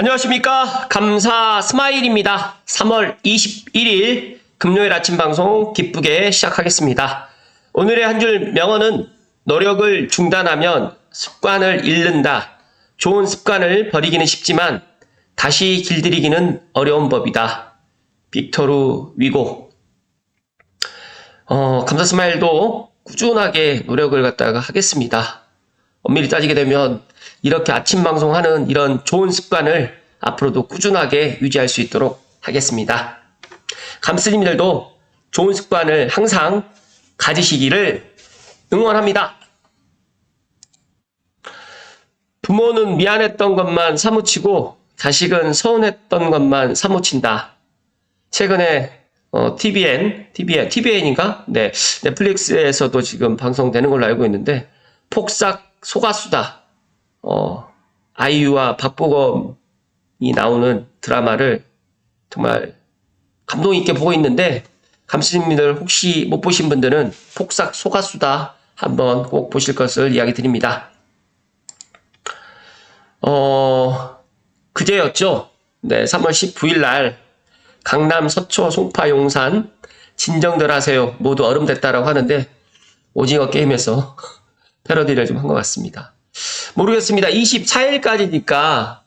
안녕하십니까. 감사 스마일입니다. 3월 21일 금요일 아침 방송 기쁘게 시작하겠습니다. 오늘의 한 줄 명언은 노력을 중단하면 습관을 잃는다. 좋은 습관을 버리기는 쉽지만 다시 길들이기는 어려운 법이다. 빅토르 위고. 어, 감사 스마일도 꾸준하게 노력을 갖다가 하겠습니다. 엄밀히 따지게 되면 이렇게 아침 방송하는 이런 좋은 습관을 앞으로도 꾸준하게 유지할 수 있도록 하겠습니다. 감스님들도 좋은 습관을 항상 가지시기를 응원합니다. 부모는 미안했던 것만 사무치고 자식은 서운했던 것만 사무친다. 최근에 어, TVN, TVN, TVN인가? 네, 넷플릭스에서도 지금 방송되는 걸로 알고 있는데 폭삭 소가수다. 어, 아이유와 박보검이 나오는 드라마를 정말 감동 있게 보고 있는데 감스님들 혹시 못 보신 분들은 폭삭 소가수다 한번 꼭 보실 것을 이야기 드립니다. 어, 그제였죠. 네, 3월 19일 날 강남 서초 송파 용산 진정들 하세요. 모두 얼음 됐다라고 하는데 오징어 게임에서 패러디를 좀 한 것 같습니다. 모르겠습니다. 24일까지니까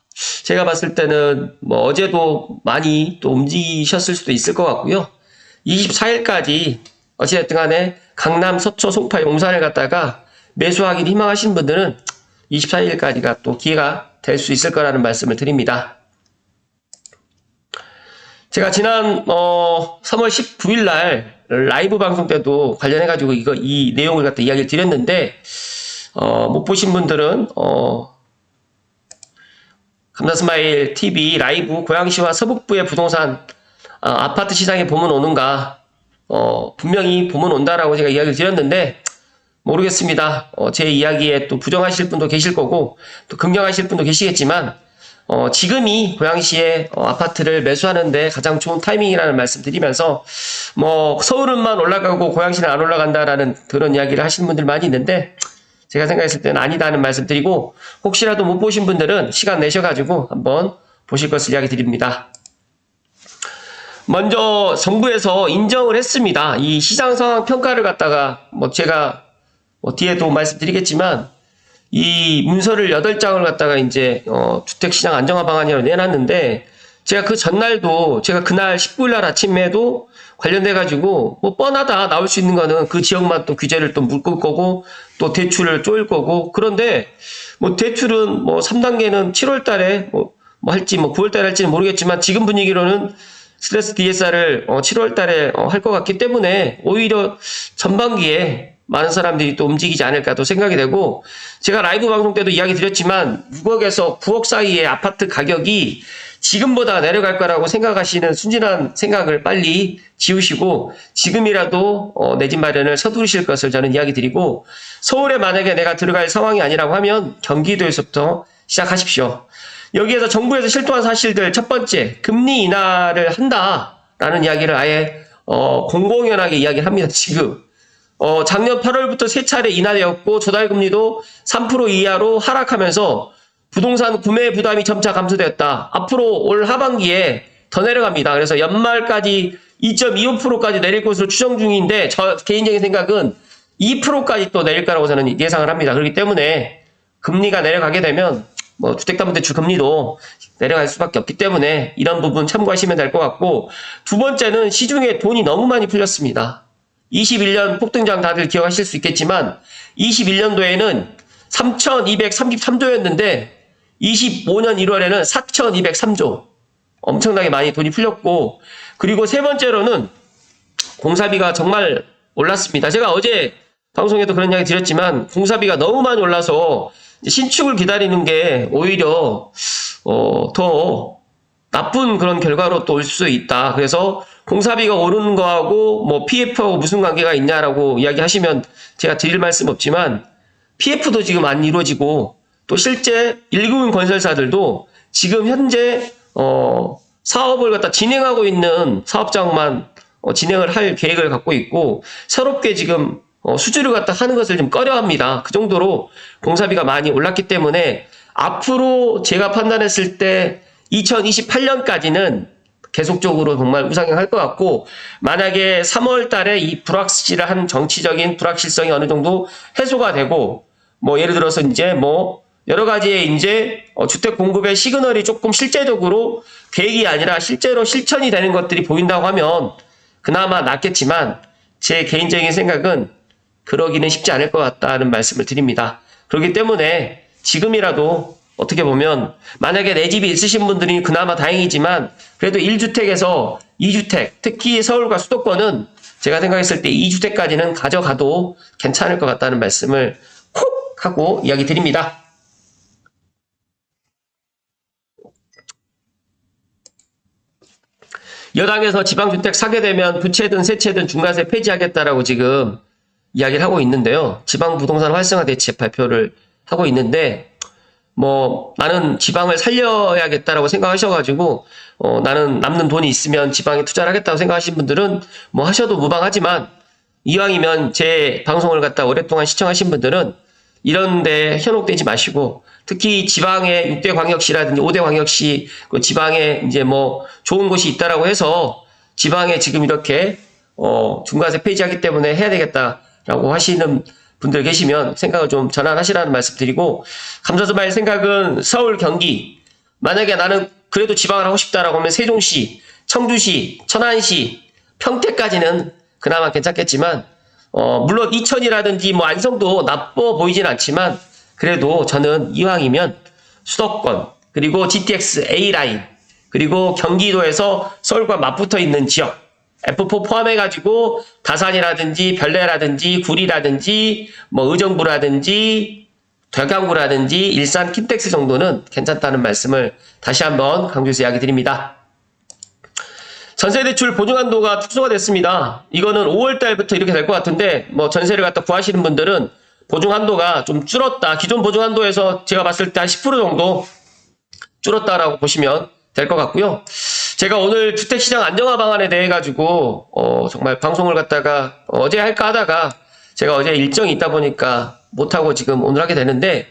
제가 봤을 때는 뭐 어제도 많이 또 움직이셨을 수도 있을 것 같고요. 24일까지 어찌됐든 간에 강남 서초 송파 용산을 갔다가 매수하기를 희망하시는 분들은 24일까지가 또 기회가 될 수 있을 거라는 말씀을 드립니다. 제가 지난 어 3월 19일 날 라이브 방송 때도 관련해 가지고 이거 이 내용을 갖다 이야기를 드렸는데 어, 못 보신 분들은 어, 감사스마일 TV 라이브 고양시와 서북부의 부동산 어, 아파트 시장에 봄은 오는가 어, 분명히 봄은 온다라고 제가 이야기를 드렸는데 모르겠습니다. 어, 제 이야기에 또 부정하실 분도 계실 거고 또 긍정하실 분도 계시겠지만 어, 지금이 고양시에 어, 아파트를 매수하는데 가장 좋은 타이밍이라는 말씀 드리면서 뭐 서울은만 올라가고 고양시는 안 올라간다라는 그런 이야기를 하시는 분들 많이 있는데 제가 생각했을 때는 아니다는 말씀 드리고 혹시라도 못 보신 분들은 시간 내셔가지고 한번 보실 것을 이야기 드립니다. 먼저 정부에서 인정을 했습니다. 이 시장 상황 평가를 갖다가 뭐 제가 뭐 뒤에도 말씀드리겠지만 이 문서를 8장을 갖다가 이제 어 주택시장 안정화 방안이라고 내놨는데 제가 그 전날도 제가 그날 19일 날 아침에도 관련돼 가지고 뭐 뻔하다 나올 수 있는 거는 그 지역만 또 규제를 또 묶을 거고 또 대출을 쪼일 거고. 그런데 뭐 대출은 뭐 3단계는 7월 달에 뭐, 뭐 할지 뭐 9월 달에 할지는 모르겠지만 지금 분위기로는 스트레스 DSR을 어 7월 달에 어 할 것 같기 때문에 오히려 전반기에 많은 사람들이 또 움직이지 않을까 또 생각이 되고 제가 라이브 방송 때도 이야기 드렸지만 6억에서 9억 사이의 아파트 가격이 지금보다 내려갈 거라고 생각하시는 순진한 생각을 빨리 지우시고 지금이라도 어, 내 집 마련을 서두르실 것을 저는 이야기 드리고 서울에 만약에 내가 들어갈 상황이 아니라고 하면 경기도에서부터 시작하십시오. 여기에서 정부에서 실토한 사실들 첫 번째 금리 인하를 한다라는 이야기를 아예 어, 공공연하게 이야기를 합니다. 지금 어, 작년 8월부터 세 차례 인하되었고 조달금리도 3% 이하로 하락하면서 부동산 구매 부담이 점차 감소되었다. 앞으로 올 하반기에 더 내려갑니다. 그래서 연말까지 2.25%까지 내릴 것으로 추정 중인데 저 개인적인 생각은 2%까지 또 내릴 거라고 저는 예상을 합니다. 그렇기 때문에 금리가 내려가게 되면 뭐 주택담보대출 금리도 내려갈 수밖에 없기 때문에 이런 부분 참고하시면 될 것 같고 두 번째는 시중에 돈이 너무 많이 풀렸습니다. 21년 폭등장 다들 기억하실 수 있겠지만 21년도에는 3,233조였는데 25년 1월에는 4,203조 엄청나게 많이 돈이 풀렸고 그리고 세 번째로는 공사비가 정말 올랐습니다. 제가 어제 방송에도 그런 이야기 드렸지만 공사비가 너무 많이 올라서 신축을 기다리는 게 오히려 어, 더 나쁜 그런 결과로 또 올 수 있다. 그래서 공사비가 오르는 거하고 뭐 PF하고 무슨 관계가 있냐라고 이야기하시면 제가 드릴 말씀 없지만 PF도 지금 안 이루어지고 또 실제 일군 건설사들도 지금 현재 어 사업을 갖다 진행하고 있는 사업장만 어, 진행을 할 계획을 갖고 있고 새롭게 지금 어, 수주를 갖다 하는 것을 좀 꺼려합니다. 그 정도로 공사비가 많이 올랐기 때문에 앞으로 제가 판단했을 때 2028년까지는 계속적으로 정말 우상향할 것 같고 만약에 3월 달에 이 불확실한 정치적인 불확실성이 어느 정도 해소가 되고 뭐 예를 들어서 이제 뭐 여러 가지의 이제 어, 주택 공급의 시그널이 조금 실제적으로 계획이 아니라 실제로 실천이 되는 것들이 보인다고 하면 그나마 낫겠지만 제 개인적인 생각은 그러기는 쉽지 않을 것 같다는 말씀을 드립니다. 그렇기 때문에 지금이라도 어떻게 보면 만약에 내 집이 있으신 분들이 그나마 다행이지만 그래도 1주택에서 2주택 특히 서울과 수도권은 제가 생각했을 때 2주택까지는 가져가도 괜찮을 것 같다는 말씀을 콕 하고 이야기 드립니다. 여당에서 지방주택 사게 되면 부채든 세채든 중과세 폐지하겠다라고 지금 이야기를 하고 있는데요. 지방부동산 활성화 대책 발표를 하고 있는데 뭐 나는 지방을 살려야겠다라고 생각하셔가지고 어, 나는 남는 돈이 있으면 지방에 투자를 하겠다고 생각하시는 분들은 뭐 하셔도 무방하지만 이왕이면 제 방송을 갖다 오랫동안 시청하신 분들은 이런 데 현혹되지 마시고 특히 지방의 6대 광역시라든지 5대 광역시 그 지방에 이제 뭐 좋은 곳이 있다라고 해서 지방에 지금 이렇게 어 중과세 폐지하기 때문에 해야 되겠다라고 하시는 분들 계시면 생각을 좀 전환하시라는 말씀 드리고 감사드릴 생각은 서울 경기 만약에 나는 그래도 지방을 하고 싶다라고 하면 세종시 청주시 천안시 평택까지는 그나마 괜찮겠지만 어, 물론 이천이라든지 뭐 안성도 나빠 보이진 않지만 그래도 저는 이왕이면 수도권 그리고 GTX A라인 그리고 경기도에서 서울과 맞붙어 있는 지역 F4 포함해가지고 다산이라든지 별내라든지 구리라든지 뭐 의정부라든지 덕양구라든지 일산 킨텍스 정도는 괜찮다는 말씀을 다시 한번 강조해서 이야기 드립니다. 전세대출 보증한도가 축소가 됐습니다. 이거는 5월 달부터 이렇게 될 것 같은데 뭐 전세를 갖다 구하시는 분들은 보증한도가 좀 줄었다. 기존 보증한도에서 제가 봤을 때 한 10% 정도 줄었다라고 보시면 될 것 같고요. 제가 오늘 주택시장 안정화 방안에 대해 가지고 어, 정말 방송을 갖다가 어제 할까 하다가 제가 어제 일정이 있다 보니까 못하고 지금 오늘 하게 되는데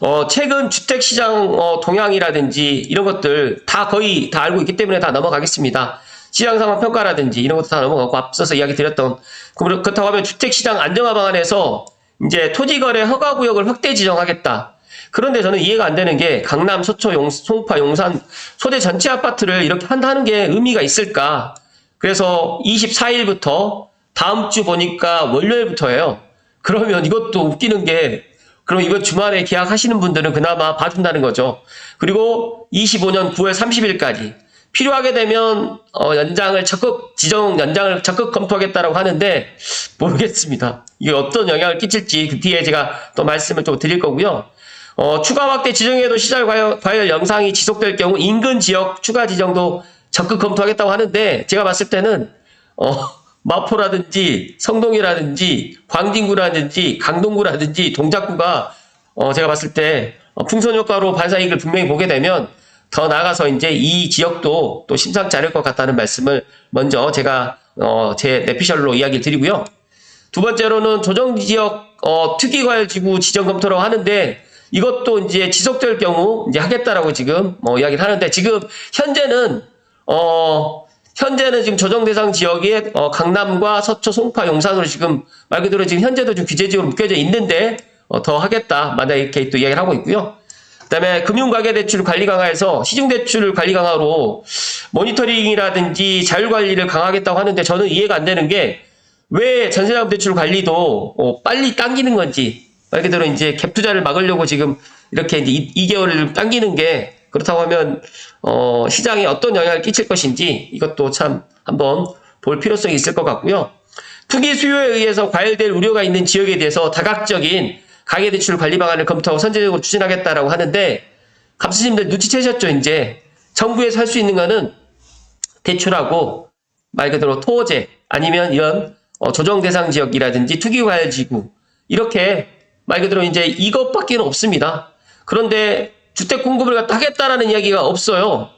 어, 최근 주택시장 어, 동향이라든지 이런 것들 다 거의 다 알고 있기 때문에 다 넘어가겠습니다. 시장 상황 평가라든지 이런 것도 다 넘어가고 앞서서 이야기 드렸던 그럼 그렇다고 하면 주택시장 안정화 방안에서 이제 토지거래 허가 구역을 확대 지정하겠다. 그런데 저는 이해가 안 되는 게 강남, 서초, 용, 송파, 용산 소대 전체 아파트를 이렇게 한다는 게 의미가 있을까? 그래서 24일부터 다음 주 보니까 월요일부터예요. 그러면 이것도 웃기는 게 그럼 이거 주말에 계약하시는 분들은 그나마 봐준다는 거죠. 그리고 25년 9월 30일까지 필요하게 되면 어, 연장을 적극 지정 연장을 적극 검토하겠다라고 하는데 모르겠습니다. 이게 어떤 영향을 끼칠지 그 뒤에 제가 또 말씀을 좀 드릴 거고요. 어, 추가 확대 지정에도 시설 과열, 과열 영상이 지속될 경우 인근 지역 추가 지정도 적극 검토하겠다고 하는데 제가 봤을 때는 어, 마포라든지 성동이라든지 광진구라든지 강동구라든지 동작구가 어, 제가 봤을 때 어, 풍선 효과로 반사 이익을 분명히 보게 되면 더 나아가서 이제 이 지역도 또 심상치 않을 것 같다는 말씀을 먼저 제가 어, 제 내피셜로 이야기를 드리고요. 두 번째로는 조정 지역 어, 특이과열 지구 지정 검토라고 하는데 이것도 이제 지속될 경우 이제 하겠다라고 지금 뭐 이야기를 하는데 지금 현재는 어 현재는 지금 조정 대상 지역에 어, 강남과 서초, 송파, 용산으로 지금 말 그대로 지금 현재도 좀 규제 지역으로 묶여져 있는데 어, 더 하겠다. 만약 이렇게 또 이야기를 하고 있고요. 그다음에 금융가계대출 관리 강화에서 시중대출 관리 강화로 모니터링이라든지 자율관리를 강화하겠다고 하는데 저는 이해가 안 되는 게 왜 전세자금 대출 관리도 어, 빨리 당기는 건지 말 그대로 이제 갭 투자를 막으려고 지금 이렇게 이제 2, 개월을 당기는 게 그렇다고 하면 어, 시장에 어떤 영향을 끼칠 것인지 이것도 참 한번 볼 필요성이 있을 것 같고요. 투기 수요에 의해서 과열될 우려가 있는 지역에 대해서 다각적인 가계대출 관리 방안을 검토하고 선제적으로 추진하겠다라고 하는데 감수님들 눈치채셨죠 이제 정부에서 할 수 있는 거는 대출하고 말 그대로 토제 아니면 이런 어, 조정 대상 지역이라든지 투기 과열 지구 이렇게 말 그대로 이제 이것밖에는 없습니다. 그런데 주택 공급을 갖다 하겠다라는 이야기가 없어요.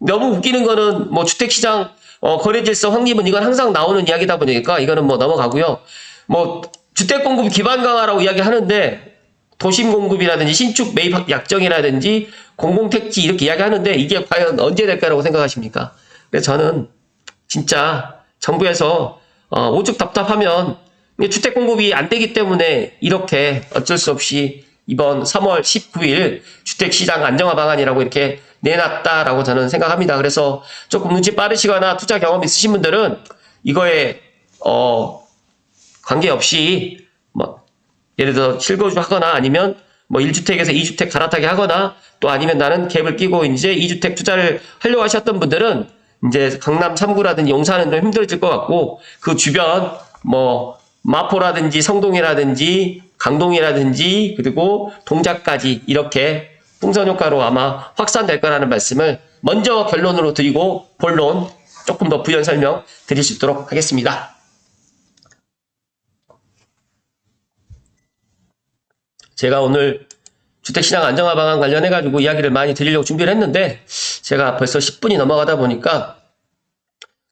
너무 웃기는 거는 뭐 주택 시장 어, 거래 질서 확립은 이건 항상 나오는 이야기다 보니까 이거는 뭐 넘어가고요. 뭐 주택 공급 기반 강화라고 이야기하는데 도심 공급이라든지 신축 매입 약정이라든지 공공택지 이렇게 이야기하는데 이게 과연 언제 될까라고 생각하십니까? 그래서 저는 진짜 정부에서 어, 오죽 답답하면 주택 공급이 안 되기 때문에 이렇게 어쩔 수 없이 이번 3월 19일 주택시장 안정화 방안이라고 이렇게 내놨다라고 저는 생각합니다. 그래서 조금 눈치 빠르시거나 투자 경험 있으신 분들은 이거에 어 관계없이 뭐 예를 들어 실거주 하거나 아니면 뭐 1주택에서 2주택 갈아타기 하거나 또 아니면 나는 갭을 끼고 이제 2주택 투자를 하려고 하셨던 분들은 이제 강남 3구라든지 용산은 좀 힘들어질 것 같고 그 주변 뭐 마포라든지 성동이라든지 강동이라든지 그리고 동작까지 이렇게 풍선 효과로 아마 확산될 거라는 말씀을 먼저 결론으로 드리고 본론 조금 더 부연 설명 드릴 수 있도록 하겠습니다. 제가 오늘 주택시장 안정화 방안 관련해 가지고 이야기를 많이 드리려고 준비를 했는데 제가 벌써 10분이 넘어가다 보니까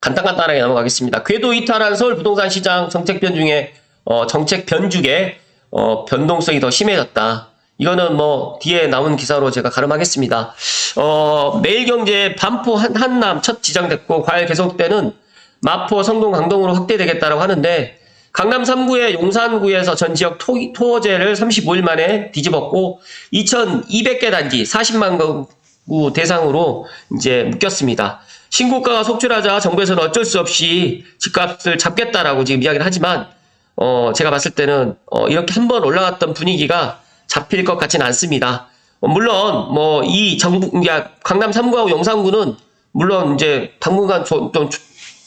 간단간단하게 넘어가겠습니다. 궤도 이탈한 서울 부동산 시장 정책 변중에 어, 정책 변죽에 어, 변동성이 더 심해졌다. 이거는 뭐 뒤에 나온 기사로 제가 가름하겠습니다. 어, 매일경제 반포 한, 한남 첫 지정됐고 과열 계속되는 마포 성동 강동으로 확대되겠다라고 하는데 강남 3구의 용산구에서 전 지역 토, 토어제를 35일 만에 뒤집었고 2,200개 단지 40만 가구 대상으로 이제 묶였습니다. 신고가가 속출하자 정부에서는 어쩔 수 없이 집값을 잡겠다라고 지금 이야기를 하지만 어, 제가 봤을 때는 어, 이렇게 한 번 올라갔던 분위기가 잡힐 것 같지는 않습니다. 어, 물론 뭐 이 정부 야, 강남 3구하고 용산구는 물론 이제 당분간 조, 좀 조-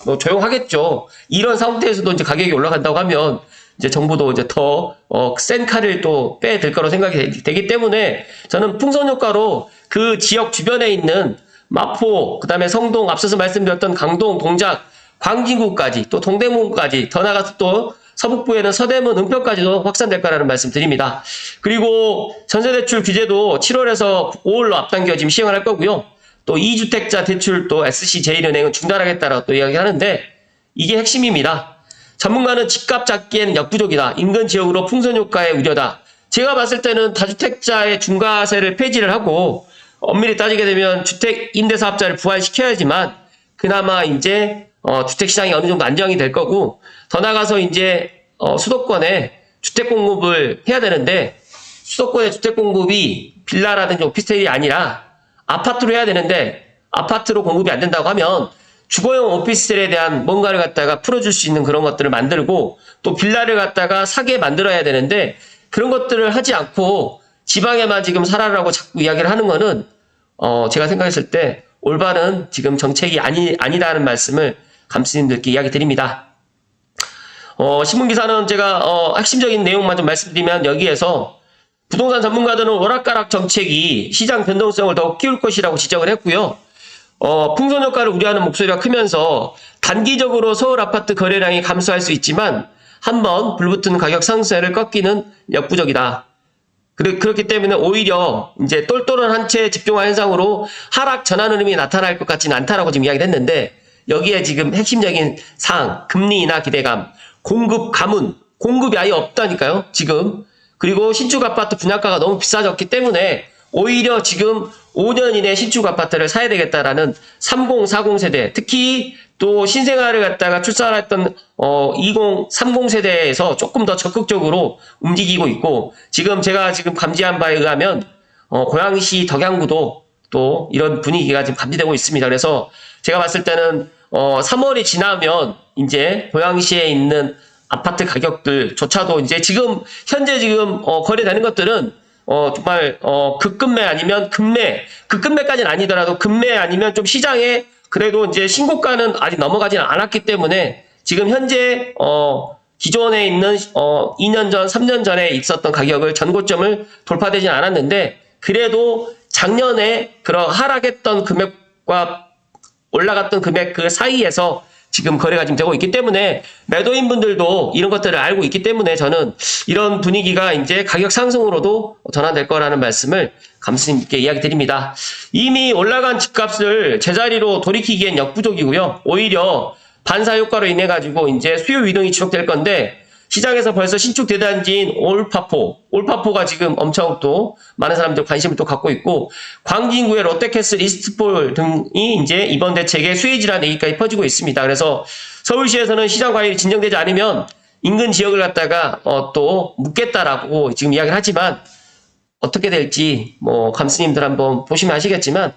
뭐 조용하겠죠. 이런 상태에서도 이제 가격이 올라간다고 하면 이제 정부도 이제 더센 칼을 또 빼야 될 거라고 생각이 되- 되기 때문에 저는 풍선 효과로 그 지역 주변에 있는 마포, 그 다음에 성동, 앞서서 말씀드렸던 강동, 동작, 광진구까지 또 동대문까지 더 나가서 또 서북부에는 서대문, 은평까지도 확산될 거라는 말씀 드립니다. 그리고 전세대출 규제도 7월에서 5월로 앞당겨 지금 시행을 할 거고요. 또 2주택자 대출 또 SC제일은행은 중단하겠다라고 또 이야기하는데 이게 핵심입니다. 전문가는 집값 잡기엔 역부족이다. 인근 지역으로 풍선 효과의 우려다. 제가 봤을 때는 다주택자의 중과세를 폐지를 하고 엄밀히 따지게 되면 주택 임대사업자를 부활시켜야지만 그나마 이제 어, 주택 시장이 어느 정도 안정이 될 거고 더 나가서 이제 어, 수도권에 주택 공급을 해야 되는데 수도권의 주택 공급이 빌라라든지 오피스텔이 아니라 아파트로 해야 되는데 아파트로 공급이 안 된다고 하면 주거용 오피스텔에 대한 뭔가를 갖다가 풀어줄 수 있는 그런 것들을 만들고 또 빌라를 갖다가 사게 만들어야 되는데 그런 것들을 하지 않고 지방에만 지금 살아라고 자꾸 이야기를 하는 거는 어 제가 생각했을 때 올바른 지금 정책이 아니 아니다는 말씀을 감스님들께 이야기 드립니다. 어 신문 기사는 제가 어 핵심적인 내용만 좀 말씀드리면 여기에서 부동산 전문가들은 오락가락 정책이 시장 변동성을 더욱 키울 것이라고 지적을 했고요. 어, 풍선 효과를 우려하는 목소리가 크면서 단기적으로 서울 아파트 거래량이 감소할 수 있지만 한번 불붙은 가격 상승세를 꺾기는 역부족이다. 그렇- 그렇기 때문에 오히려 이제 똘똘한 한 채에 집중화 현상으로 하락 전환 흐름이 나타날 것 같지는 않다라고 지금 이야기를 했는데 여기에 지금 핵심적인 사항, 금리 인하 기대감, 공급 가문, 공급이 아예 없다니까요, 지금. 그리고 신축 아파트 분양가가 너무 비싸졌기 때문에 오히려 지금 5년 이내 신축 아파트를 사야 되겠다라는 30, 40 세대, 특히 또 신생아를 갖다가 출산했던 어 20, 30 세대에서 조금 더 적극적으로 움직이고 있고 지금 제가 지금 감지한 바에 의하면 어 고양시 덕양구도 또 이런 분위기가 지금 감지되고 있습니다. 그래서 제가 봤을 때는 어 3월이 지나면 이제 고양시에 있는 아파트 가격들조차도 이제 지금 현재 지금 어, 거래되는 것들은 어 정말 어 극급매 아니면 급매 극급매까지는 아니더라도 급매 아니면 좀 시장에 그래도 이제 신고가는 아직 넘어가지는 않았기 때문에 지금 현재 어 기존에 있는 어 2년 전, 3년 전에 있었던 가격을 전고점을 돌파되진 않았는데 그래도 작년에 그런 하락했던 금액과 올라갔던 금액 그 사이에서 지금 거래가 지금 되고 있기 때문에 매도인 분들도 이런 것들을 알고 있기 때문에 저는 이런 분위기가 이제 가격 상승으로도 전환될 거라는 말씀을 감스님께 이야기 드립니다. 이미 올라간 집값을 제자리로 돌이키기엔 역부족이고요. 오히려 반사 효과로 인해 가지고 이제 수요 이동이 지속될 건데 시장에서 벌써 신축 대단지인 올파포, 올파포가 지금 엄청 또 많은 사람들 관심을 또 갖고 있고 광진구의 롯데캐슬 이스트폴 등이 이제 이번 대책의 수혜 질환 얘기까지 퍼지고 있습니다. 그래서 서울시에서는 시장 과열이 진정되지 않으면 인근 지역을 갖다가 어, 또 묻겠다라고 지금 이야기를 하지만 어떻게 될지 뭐 감스님들 한번 보시면 아시겠지만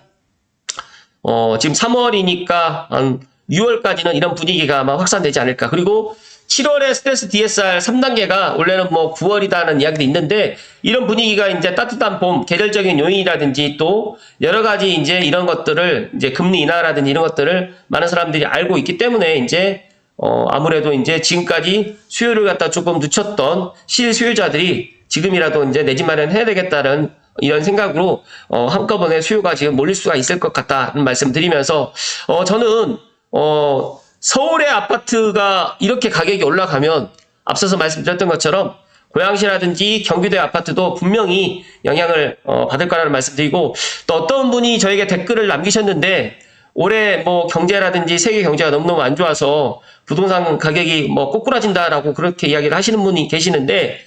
어, 지금 3월이니까 한 6월까지는 이런 분위기가 아마 확산되지 않을까. 그리고 7월에 스트레스 DSR 3단계가 원래는 뭐 9월이다는 이야기도 있는데 이런 분위기가 이제 따뜻한 봄, 계절적인 요인이라든지 또 여러 가지 이제 이런 것들을 이제 금리 인하라든지 이런 것들을 많은 사람들이 알고 있기 때문에 이제 어, 아무래도 이제 지금까지 수요를 갖다 조금 늦췄던 실수요자들이 지금이라도 이제 내 집 마련해야 되겠다는 이런 생각으로 어, 한꺼번에 수요가 지금 몰릴 수가 있을 것 같다는 말씀 드리면서 어, 저는 어, 서울의 아파트가 이렇게 가격이 올라가면 앞서서 말씀드렸던 것처럼 고양시라든지 경기도의 아파트도 분명히 영향을 어, 받을 거라는 말씀드리고 또 어떤 분이 저에게 댓글을 남기셨는데 올해 뭐 경제라든지 세계 경제가 너무너무 안 좋아서 부동산 가격이 뭐 꼬꾸라진다라고 그렇게 이야기를 하시는 분이 계시는데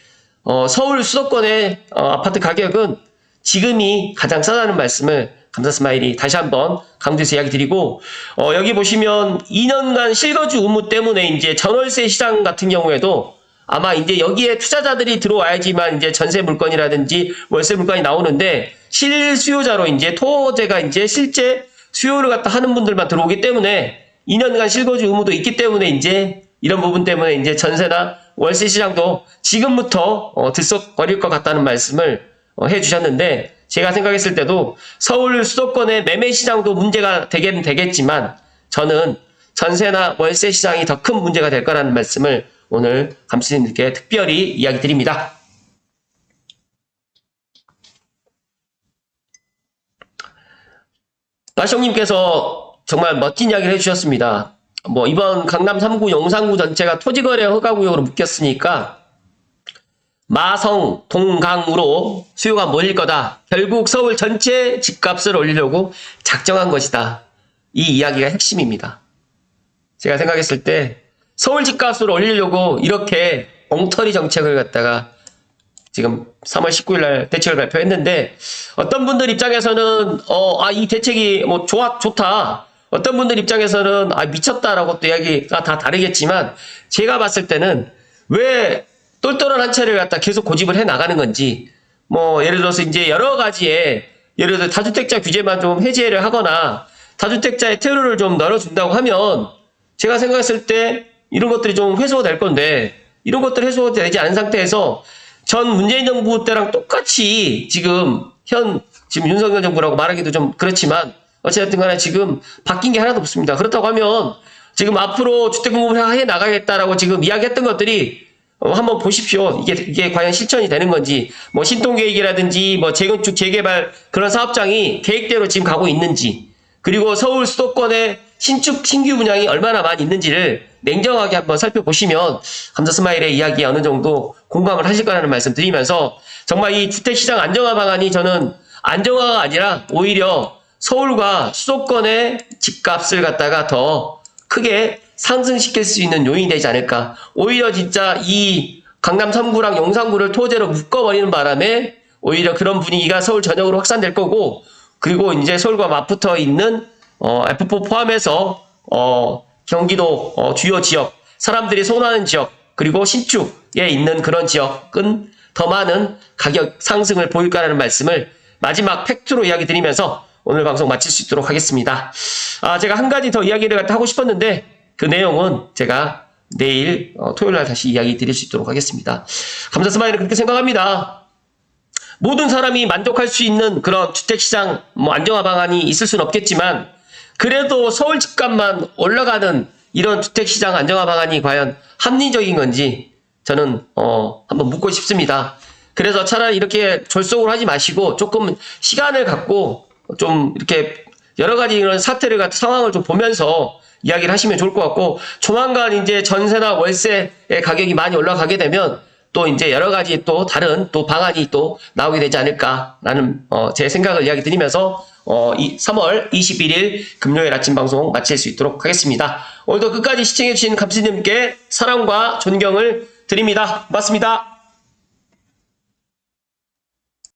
어, 서울 수도권의 어, 아파트 가격은 지금이 가장 싸다는 말씀을 감사 스마일이 다시 한번 강조해서 이야기 드리고 어, 여기 보시면 2년간 실거주 의무 때문에 이제 전월세 시장 같은 경우에도 아마 이제 여기에 투자자들이 들어와야지만 이제 전세 물건이라든지 월세 물건이 나오는데 실수요자로 이제 토제가 이제 실제 수요를 갖다 하는 분들만 들어오기 때문에 2년간 실거주 의무도 있기 때문에 이제 이런 부분 때문에 이제 전세나 월세 시장도 지금부터 어, 들썩거릴 것 같다는 말씀을 어, 해주셨는데 제가 생각했을 때도 서울 수도권의 매매 시장도 문제가 되긴 되겠지만 저는 전세나 월세 시장이 더 큰 문제가 될 거라는 말씀을 오늘 감수님께 특별히 이야기 드립니다. 마시형님께서 정말 멋진 이야기를 해주셨습니다. 뭐 이번 강남 3구 용산구 전체가 토지거래 허가구역으로 묶였으니까 마성, 동강으로 수요가 몰릴 거다. 결국 서울 전체 집값을 올리려고 작정한 것이다. 이 이야기가 핵심입니다. 제가 생각했을 때 서울 집값을 올리려고 이렇게 엉터리 정책을 갖다가 지금 3월 19일 날 대책을 발표했는데 어떤 분들 입장에서는 어, 아, 이 대책이 뭐 좋아, 좋다. 어떤 분들 입장에서는 아, 미쳤다라고 또 이야기가 다 다르겠지만 제가 봤을 때는 왜 똘똘한 한 차를 갖다 계속 고집을 해 나가는 건지 뭐 예를 들어서 이제 여러 가지의 예를 들어 다주택자 규제만 좀 해제를 하거나 다주택자의 퇴로를 좀 널어준다고 하면 제가 생각했을 때 이런 것들이 좀 해소가 될 건데 이런 것들 해소가 되지 않은 상태에서 전 문재인 정부 때랑 똑같이 지금 현 지금 윤석열 정부라고 말하기도 좀 그렇지만 어쨌든 간에 지금 바뀐 게 하나도 없습니다. 그렇다고 하면 지금 앞으로 주택 공급을 해 나가겠다라고 지금 이야기했던 것들이 어, 한번 보십시오. 이게, 이게 과연 실천이 되는 건지, 뭐 신통계획이라든지, 뭐 재건축, 재개발 그런 사업장이 계획대로 지금 가고 있는지, 그리고 서울 수도권의 신축, 신규 분양이 얼마나 많이 있는지를 냉정하게 한번 살펴보시면 감사 스마일의 이야기에 어느 정도 공감을 하실 거라는 말씀 드리면서 정말 이 주택시장 안정화 방안이 저는 안정화가 아니라 오히려 서울과 수도권의 집값을 갖다가 더 크게 상승시킬 수 있는 요인이 되지 않을까. 오히려 진짜 이 강남 3구랑 용산구를 토대로 묶어버리는 바람에 오히려 그런 분위기가 서울 전역으로 확산될 거고 그리고 이제 서울과 맞붙어 있는 어, F4 포함해서 어, 경기도 어, 주요 지역 사람들이 소원하는 지역 그리고 신축에 있는 그런 지역은 더 많은 가격 상승을 보일 거라는 말씀을 마지막 팩트로 이야기 드리면서 오늘 방송 마칠 수 있도록 하겠습니다. 아, 제가 한 가지 더 이야기를 하고 싶었는데 그 내용은 제가 내일 어, 토요일 날 다시 이야기 드릴 수 있도록 하겠습니다. 감사 스마일은 그렇게 생각합니다. 모든 사람이 만족할 수 있는 그런 주택시장 뭐 안정화 방안이 있을 수는 없겠지만 그래도 서울 집값만 올라가는 이런 주택시장 안정화 방안이 과연 합리적인 건지 저는 어, 한번 묻고 싶습니다. 그래서 차라리 이렇게 졸속으로 하지 마시고 조금 시간을 갖고 좀 이렇게 여러 가지 이런 사태를 갖 상황을 좀 보면서 이야기를 하시면 좋을 것 같고 조만간 이제 전세나 월세의 가격이 많이 올라가게 되면 또 이제 여러 가지 또 다른 또 방안이 또 나오게 되지 않을까라는 어, 제 생각을 이야기 드리면서 어, 이 3월 21일 금요일 아침 방송 마칠 수 있도록 하겠습니다. 오늘도 끝까지 시청해주신 감시님께 사랑과 존경을 드립니다. 고맙습니다.